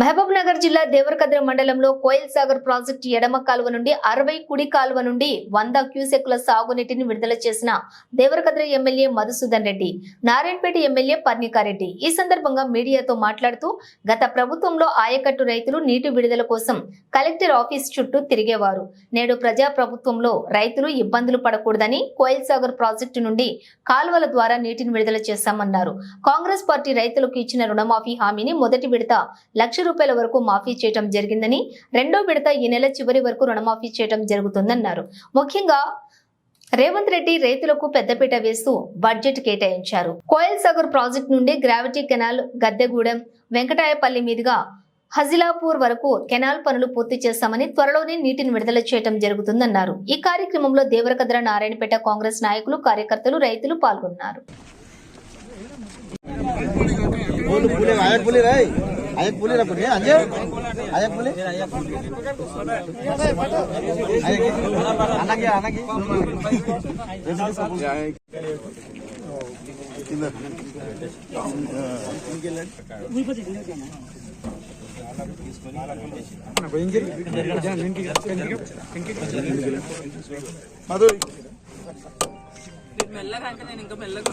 మహబూబ్ నగర్ జిల్లా దేవరకద్ర మండలంలో కోయిల్ సాగర్ ప్రాజెక్టు ఎడమ కాలువ నుండి అరవై కుడి కాలువ నుండి వంద క్యూసెక్ల సాగునీటిని విడుదల చేసిన దేవరకద్ర ఎమ్మెల్యే మధుసూదన్ రెడ్డి నారాయణపేట ఎమ్మెల్యే పర్ణికారెడ్డి. ఈ సందర్భంగా మీడియాతో మాట్లాడుతూ గత ప్రభుత్వంలో ఆయకట్టు రైతులు నీటి విడుదల కోసం కలెక్టర్ ఆఫీస్ చుట్టూ తిరిగేవారు. నేడు ప్రజా ప్రభుత్వంలో రైతులు ఇబ్బందులు పడకూడదని కోయిల్ సాగర్ ప్రాజెక్టు నుండి కాలువల ద్వారా నీటిని విడుదల చేశామన్నారు. కాంగ్రెస్ పార్టీ రైతులకు ఇచ్చిన రుణమాఫీ హామీని మొదటి విడత లక్ష రూపాయల వరకు మాఫీ చేయడం జరిగిందని రెండో విడత ఈ నెల చివరి వరకు రుణమాఫీ చేయడం జరుగుతుందన్నారు. ముఖ్యంగా రేవంత్ రెడ్డి రైతులకు పెద్దపీట వేస్తూ బడ్జెట్ కేటాయించారు. కోయల్ సాగర్ ప్రాజెక్టు నుండి గ్రావిటీ కెనాల్ గద్దెగూడెం వెంకటాయపల్లి మీదుగా హజిలాపూర్ వరకు కెనాల్ పనులు పూర్తి చేస్తామని త్వరలోనే నీటిని విడుదల చేయడం జరుగుతుందన్నారు. ఈ కార్యక్రమంలో దేవరకద్ర నారాయణపేట కాంగ్రెస్ నాయకులు కార్యకర్తలు రైతులు పాల్గొన్నారు. అయ్యే పులి రకుని అయ్యే అయ్యే పులి అనగి అనగి మధు మెల్లగా అంటే నేను ఇంకా మెల్లగా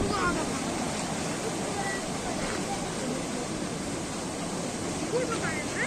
Thank you.